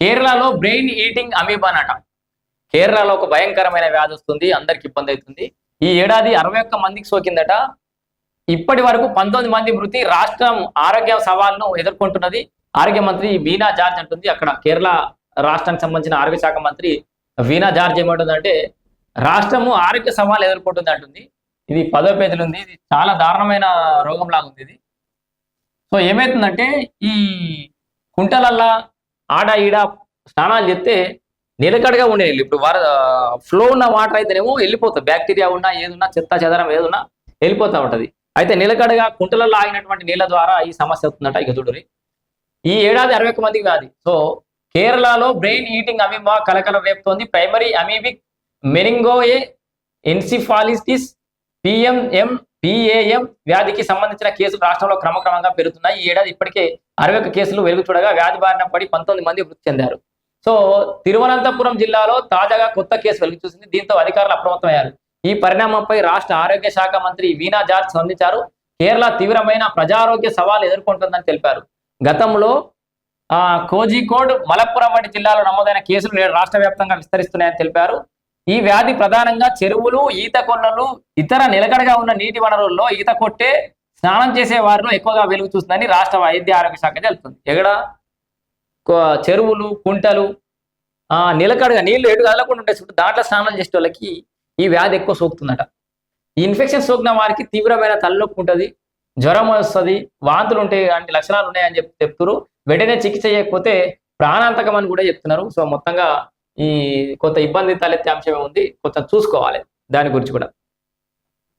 కేరళలో brain eating అమీబాన్ అట కేరళలో ఒక భయంకరమైన వ్యాధి వస్తుంది అందరికి ఇబ్బంది అవుతుంది. ఈ ఏడాది అరవై ఒక్క మందికి సోకిందట. ఇప్పటి వరకు పంతొమ్మిది మంది మృతి రాష్ట్రం ఆరోగ్య సవాల్ను ఎదుర్కొంటున్నది. ఆరోగ్య మంత్రి వీణా జార్జ్ అంటుంది అక్కడ కేరళ రాష్ట్రానికి సంబంధించిన ఆరోగ్య శాఖ మంత్రి వీణా జార్జ్ ఏమంటుందంటే రాష్ట్రము ఆరోగ్య సవాల్ ఎదుర్కొంటుంది అంటుంది. ఇది పదో పేజీలు ఉంది ఇది చాలా దారుణమైన రోగం లాగా ఉంది ఇది. సో ఏమవుతుందంటే ఈ కుంటలల్లా ఆడ ఈడ స్నానాలు చేస్తే నిలకడగా ఉండే ఇప్పుడు వర ఫ్లో ఉన్న వాటర్ అయితేనేమో వెళ్ళిపోతుంది బ్యాక్టీరియా ఉన్నా ఏదున్నా చెత్త చెదరం ఏదున్నా వెళ్ళిపోతూ ఉంటది. అయితే నిలకడగా కుంటలలో ఆగినటువంటి నీళ్ళ ద్వారా ఈ సమస్య అవుతుందట ఇక ఈ ఏడాది అరవై ఒక్క మందికి వ్యాధి సో కేరళలో బ్రెయిన్ ఈటింగ్ అమీబా కలకల రేపుతోంది. Primary amoebic meningoencephalitis PMM PAM వ్యాధికి సంబంధించిన కేసులు రాష్ట్రంలో క్రమక్రమంగా పెరుగుతున్నాయి. ఈ ఏడాది ఇప్పటికే అరవై ఒక్క కేసులు వెలుగు చూడగా వ్యాధి బారిన పడి పంతొమ్మిది మంది మృతి చెందారు. సో తిరువనంతపురం జిల్లాలో తాజాగా కొత్త కేసు వెలుగు చూసింది. దీంతో అధికారులు అప్రమత్తమయ్యారు. ఈ పరిణామంపై రాష్ట్ర ఆరోగ్య శాఖ మంత్రి వీణా జార్జ్ స్పందించారు. కేరళ తీవ్రమైన ప్రజారోగ్య సవాలు ఎదుర్కొంటుందని తెలిపారు. గతంలో ఆ కోజికోడ్ మలప్పురం వంటి జిల్లాలో నమోదైన కేసులు నేడు రాష్ట్ర వ్యాప్తంగా విస్తరిస్తున్నాయని తెలిపారు. ఈ వ్యాధి ప్రధానంగా చెరువులు ఈత కొండలు ఇతర నిలకడగా ఉన్న నీటి వనరుల్లో ఈత కొట్టే స్నానం చేసే వారిలో ఎక్కువగా వెలుగు చూస్తుందని రాష్ట్ర వైద్య ఆరోగ్య శాఖ తెలుపుతుంది ఎక్కడ? చెరువులు కుంటలు ఆ నిలకడగా నీళ్ళు ఎటు కదలకుండా ఉండే చుట్టూ దాంట్లో స్నానం చేసే వాళ్ళకి ఈ వ్యాధి ఎక్కువ సోకుతుందట. ఈ ఇన్ఫెక్షన్ సోకిన వారికి తీవ్రమైన తలనొప్పి ఉంటుంది జ్వరం వస్తుంది వాంతులు ఉంటాయి అంటే లక్షణాలు ఉన్నాయని చెప్తున్నారు. వెంటనే చికిత్స చేయకపోతే ప్రాణాంతకం అని కూడా చెప్తున్నారు. సో మొత్తంగా ఈ కొంత ఇబ్బంది తలెత్తే అంశమే ఉంది కొంచెం చూసుకోవాలి. దాని గురించి కూడా.